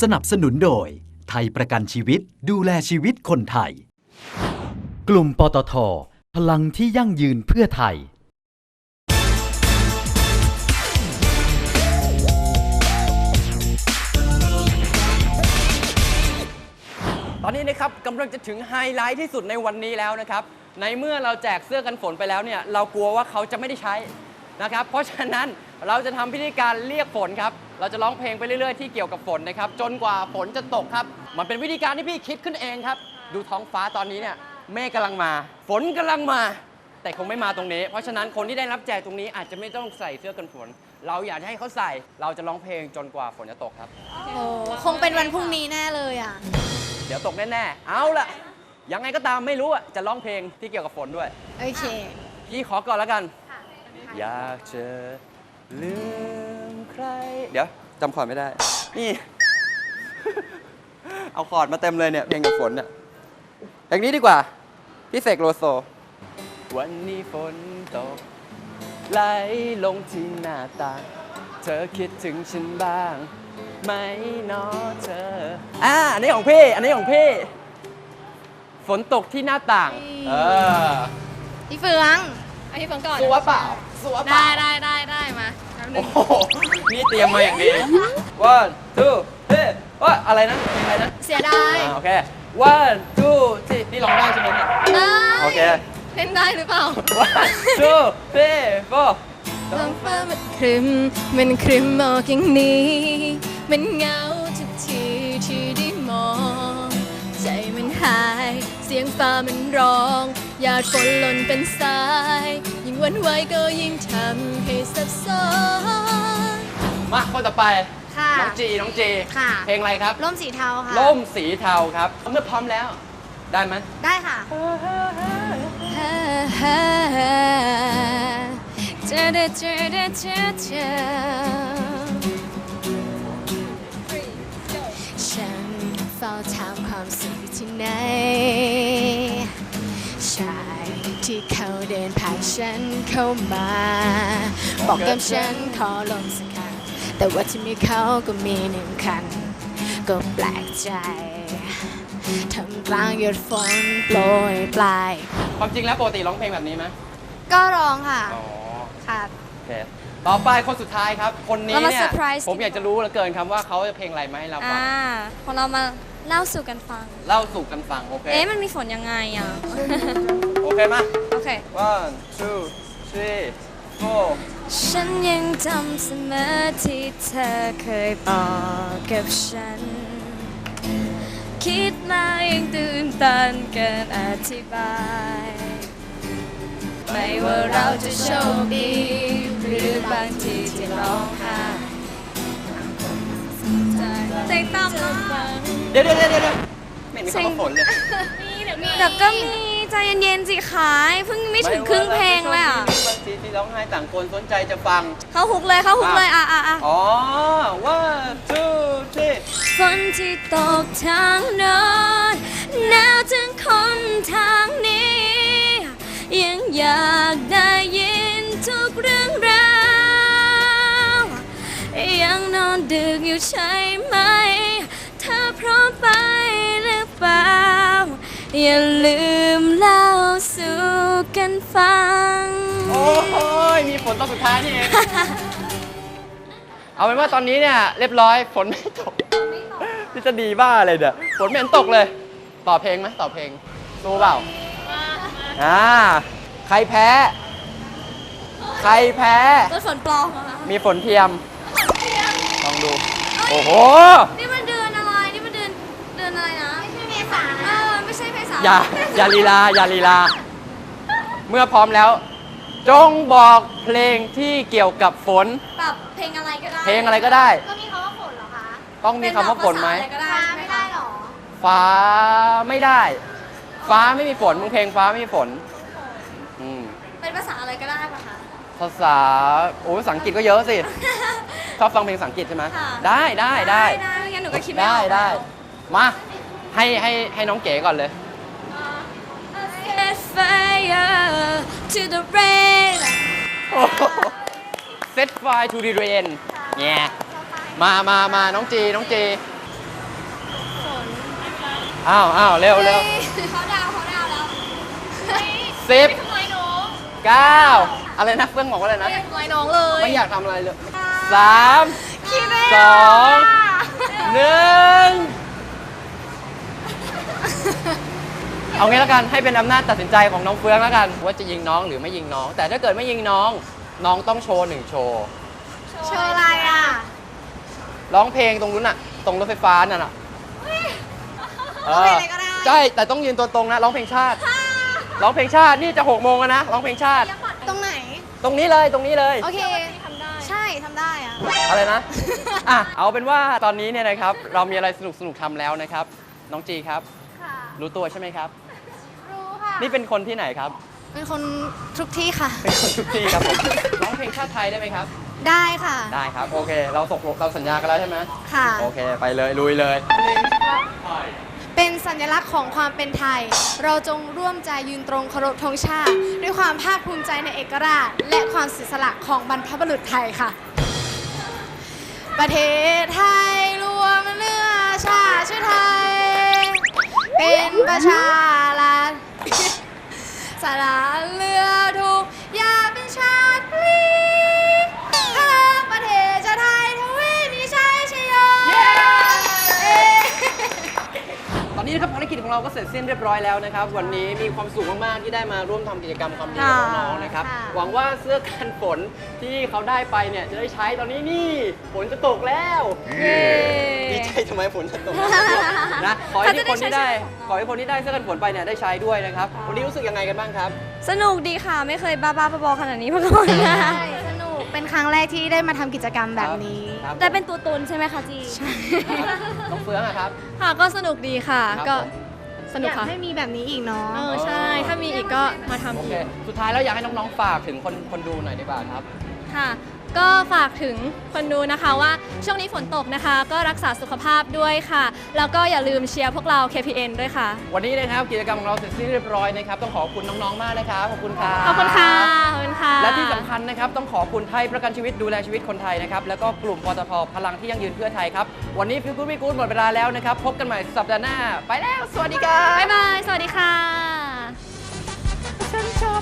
สนับสนุนโดย ไทยประกันชีวิตดูแลชีวิตคนไทย กลุ่มปตท พลังที่ยั่งยืนเพื่อไทย ตอนนี้นะครับกำลังจะถึงไฮไลท์ที่สุดในวันนี้แล้วนะครับ ในเมื่อเราแจกเสื้อกันฝนไปแล้วเนี่ย เรากลัวว่าเขาจะไม่ได้ใช้ นะครับ เพราะฉะนั้นเราจะทำพิธีการเรียกฝนครับ เราจะร้องเพลงไปเรื่อยๆที่เกี่ยวกับฝนนะครับ จนกว่าฝนจะตกครับ มันเป็นวิธีการที่พี่คิดขึ้นเองครับ ดูท้องฟ้าตอนนี้เนี่ยเมฆกำลังมา ฝนกำลังมา แต่คงไม่มาตรงนี้ เพราะฉะนั้นคนที่ได้รับแจกตรงนี้อาจจะไม่ต้องใส่เสื้อกันฝน เราอยากให้เขาใส่ เราจะร้องเพลงจนกว่าฝนจะตกครับ โอ้คงเป็นวันพรุ่งนี้แน่เลยอะ เดี๋ยวตกแน่ๆ เอาล่ะ ยังไงก็ตามไม่รู้อะ จะร้องเพลงที่เกี่ยวกับฝนด้วย โอเค พี่ขอก่อนแล้วกัน อยากจะลืมใคร เดี๋ยวจำคอร์ดไม่ได้ นี่ เอาคอร์ดมาเต็มเลยเนี่ยเพลงกับฝนเนี่ยอย่างนี้ดีกว่า พี่เสกโลโซ วันนี้ฝนตกไหลลงที่หน้าต่างเธอคิดถึงฉันบ้างไหมเนอเธอ อ่า อันนี้ของพี่ อันนี้ของพี่ ฝนตกที่หน้าต่าง เออ พี่เฟืองเอาพี่เฟืองก่อนสัวเปล่า สัวเปได้ล่าได้ได้ได้มาแป๊บนึโอ้งโหนี่เตรียมมาอย่างดี one two three ว่าอะไรนะเพลงอะไรนะเสียดายอ่าโอเค one two three นี่ร้องได้ใช่ไหมเนี่ยได้โอเคเล่นได้หรือเปล่า one two three four ท้องฟ้ามันครึมมันครึมหมอกอย่างนี้ มันเหงาทุกทีที่ได้มอง ใจมันหาย เสียงฟ้ามันร้องหยาดฝนหล่นเป็นสายยิ่งห วันไหวก็ยิ่งทำให้สับสนมาคนต่อไป ค่ะ น้องจี น้องจีค่ะ เพลงอะไรครับ ร่มสีเทาค่ะ ล่มสีเทาครับ เมื่อพร้อมแล้ว ได้ไหมได้ค่ะ เจอเดเจอเดเจอเจอฉันเฝ้าถามความสุขอยู่ที่ไหนชาย ที่เขาเดินผ่านฉันเข้ามา บอกกับฉันขอลงสักครั้งแต่ว่าที่มีเขาก็มีหนึ่งคัน ก็แปลกใจทำกลางหยดฝนโปรยปลาย ความจริงแล้วปกติร้องเพลงแบบนี้ไหมก็ร้องค่ะ อ๋อค่ะโอเคต่อไปคนสุดท้ายครับ คนนี้เรามาเนี่ย surprise ผมอยากจะรู้เหลือเกินครับว่าเขาจะเพลงอะไรมาให้เราฟัอ่างพอเรามาเล่าสู่กันฟัง เล่าสู่กันฟังโอเค เอ๊ะมันมีฝนยังไงอะโอ เคมา โอเค one two three four ฉันยังจำเสมอที่เธอเคยบอกกับฉัน คิดมายังตื่นตันเกินอธิบาย ไม่ว่าเราจะโชคดี หรือบางทีที่ร้องไห้ใจต่ำมากเดี๋ยวเดี๋ยวเดี๋ยวเดี๋ยวไม่มีคำว่าฝนเลย แต่ก็มี ใจเย็นๆสิคะเพิ่งไม่ถึงครึ่งเพลงเลยอะบางทีที่ร้องไห้ต่างคนสนใจจะฟัง เข้าฮุกเลยเข้าฮุกเลยอะอะอะอ๋อ one two three ฝนที่ตกทางโนอนหนาวถึงคนทางนี้ ยังอยากได้ยินทุกเรื่องราวยังนอนดึกอยู่ใช่ไหมเธอพร้อมไปหรือเปล่า อย่าลืมเล่าสู่กันฟัง โอ้ยมีฝนตอนสุดท้ายนี่เอง เอาเป็นว่าตอนนี้เนี่ยเรียบร้อยฝนไม่ตกนี่จะดีบ้าอะไรเนี่ยฝนไม่เห็นตกเลย ต่อเพลงไหมต่อเพลงสู้เปล่าอ่าใครแพ้ ใครแพ้ ต้นฝนปลอมเหรอคะมีฝนเทียมลองดู โอ้โห นี่มัน อย่าอย่าลีลาอย่าลีลา เมื่อพร้อมแล้ว จงบอกเพลงที่เกี่ยวกับฝน แบบเพลงอะไรก็ได้เพลงอะไรก็ได้ก็มีคำว่าฝนเหรอคะต้องมีคำว่าฝนไหม เป็นแบบภาษาอะไรก็ได้ใช่ไหมไม่ได้คะหรอฟ้าไม่ได้ ฟ้าไม่มีฝนมึงเพลงฟ้าไม่มีฝนอืมเป็นภาษาอะไรก็ได้ปะคะ ภาษาโอ้ยภาษาอังกฤษก็เยอะสิชอบฟังเพลงภาษาอังกฤษใช่ไหมค่ะ ได้ได้ได้ได้ไม่งั้นหนูก็คิดไม่อได้อกได้มาให้ให้ให้น้องเก๋ก่อนเลย Set fire to the rain Set fire to the rain เนี่ยมามามาน้องจี น้องจี อ้าวอ้าวเร็วเร็วเขาดาวเขาดาวแล้วสิบทำไมน้องเก้าอะไรนะเฟื่องบอกว่าอะไรนะ ไม่ทำไมน้องเลยไม่อยากทำอะไรเลยสามสองหนึ่ง เอางี้แล้วกันให้เป็นอำนาจตัดสินใจของน้องเฟืองแล้วกัน ว่าจะยิงน้องหรือไม่ยิงน้อง แต่ถ้าเกิดไม่ยิงน้อง น้องต้องโชว์หนึ่งโชว์โชว์อะไรอะ ร้องเพลงตรงนู้นน่ะ ตรงรถไฟฟ้านั่นน่ะเอร้องเพลงออะไรก็ได้ ใช่แต่ต้องยืนตัวตรงนะร้องเพลงชาติร้องเพลงชาตินี่จะหกโมงแล้วนะร้องเพลงชาติ ตรงไหน ตรงนี้เลยตรงนี้เลย โอเคทำได้ ใช่ทำได้อะ อะไรนะ อะ เอาเป็นว่าตอนนี้เนี่ยนะครับ เรามีอะไรสนุกสนุกๆทำแล้วนะครับ น้องจีครับค่ะรู้ตัวใช่ไหมครับรู้ค่ะ นี่เป็นคนที่ไหนครับ เป็นคนทุกที่ค่ะ เป็นคนทุกที่ครับผมร้องเพลงชาติไทยได้ไหมครับ ได้ค่ะ ได้ครับ โอเค เราตกลงเราสัญญากันแล้วใช่ไหมค่ะ โอเค ไปเลยลุยเลย เป็นสัญลักษณ์ของความเป็นไทย เราจงร่วมใจยืนตรงเคารพธงชาติ ด้วยความภาคภูมิใจในเอกราช และความเสียสละของบรรพบุรุษไทยค่ะ ประเทศไทยรวมเนื้อชาติชื่อไทย เป็นประชารัฐ สละเรือทุกอย่าเป็นชาติพลีข้าประเทศชาติไทยทวีมีชัยชโยเย้ตอนนี้นะครับภารกิจของเราก็เสร็จสิ้นเรียบร้อยแล้วนะครับ วันนี้มีความสุขมาก ๆ ที่ได้มาร่วมทำกิจกรรมความดีกับน้องๆนะครับ ค่ะ หวังว่าเสื้อกันฝนที่เขาได้ไปเนี่ยจะได้ใช้ตอนนี้นี่ฝนจะตกแล้ว เย้ดี ใจทำไมฝนจะตกนะขอให้ทุกคนที่ได้ขอให้คนที่ได้เสื้อกันฝนไปเนี่ยได้ใช้ด้วยนะครับวันนี้รู้สึกยังไงกันบ้างครับ สนุกดีค่ะไม่เคยบ้าบ้าๆบอๆขนาดนี้มาก่อนนะใช่สนุกเป็นครั้งแรกที่ได้มาทำกิจกรรมแบบนี้ ครับแต่เป็นตัวตนใช่ไหมคะจีน้องเฟืองอะครับ ค่ะก็สนุกดีค่ะ ครับก็ผม สนุกอยากค่ะให้มีแบบนี้อีกเนาะ เออใช่ ถ้ามีอีกก็มาทำโออีเคกสุดท้ายแล้วอยากให้น้องๆฝากถึงคนคนดูหน่อยดีกว่าครับ ค่ะ ก็ฝากถึงคนดูนะคะว่าช่วงนี้ฝนตกนะคะ ก็รักษาสุขภาพด้วยค่ะ แล้วก็อย่าลืมเชียร์พวกเรา KPN ด้วยค่ะ วันนี้นะครับกิจกรรมของเราเสร็จสิ้นเรียบร้อยนะครับต้องขอบคุณน้องๆมากนะครับขอบคุณครับขอบคุณค่ะขอบคุณค่ะ และที่สำคัญนะครับต้องขอบคุณไทยประกันชีวิตดูแลชีวิตคนไทยนะครับแล้วก็กลุ่มปตทพลังที่ยั่งยืนเพื่อไทยครับวันนี้ฟิวกูดวิกูดหมดเวลาแล้วนะครับพบกันใหม่สัปดาห์หน้า ไปแล้ว สวัสดีครับบ๊ายบายสวัสดีค่ะฉันชอบ